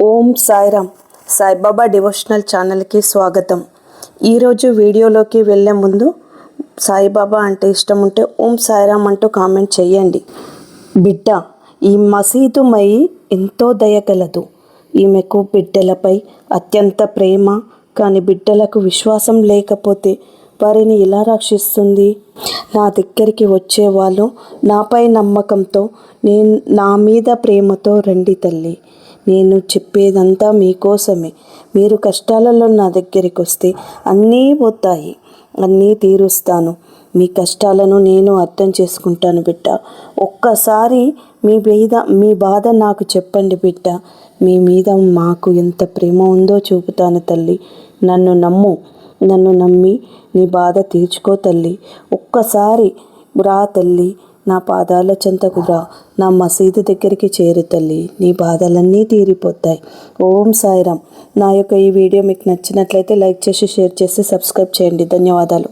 ఓం Sairam. Saibaba devotional ఛానల్కి స్వాగతం. ఈరోజు వీడియోలోకి వెళ్ళే ముందు సాయిబాబా అంటే ఇష్టం ఉంటే ఓం సాయిరామ్ అంటూ కామెంట్ చేయండి. బిడ్డ ఈ మసీదు మై ఎంతో దయగలదు ఈమెకు బిడ్డలపై అత్యంత ప్రేమ కానీ బిడ్డలకు విశ్వాసం లేకపోతే వారిని ఎలా రక్షిస్తుంది? నా దగ్గరికి వచ్చేవాళ్ళు నాపై నమ్మకంతో నేను నా మీద ప్రేమతో రండి తల్లి. నేను చెప్పేదంతా మీకోసమే. మీరు కష్టాలలో నా దగ్గరికి వస్తే అన్నీ పోతాయి. అన్నీ తీరుస్తాను. మీ కష్టాలను నేను అర్థం చేసుకుంటాను బిడ్డ. ఒక్కసారి మీ మీద మీ బాధ నాకు చెప్పండి బిడ్డ. మీ మీద మాకు ఎంత ప్రేమ ఉందో చూపుతాను తల్లి. నన్ను నమ్ము. నన్ను నమ్మి నీ బాధ తీర్చుకో తల్లి. ఒక్కసారి రా తల్లి. నా పాదాల చెంతకురా నా మసీదు దగ్గరికి చేరు తల్లి. నీ బాధలన్నీ తీరిపోతాయి. ఓం సాయిరామ్. నా యొక్క ఈ వీడియో మీకు నచ్చినట్లయితే లైక్ చేసి షేర్ చేసి సబ్స్క్రైబ్ చేయండి. ధన్యవాదాలు.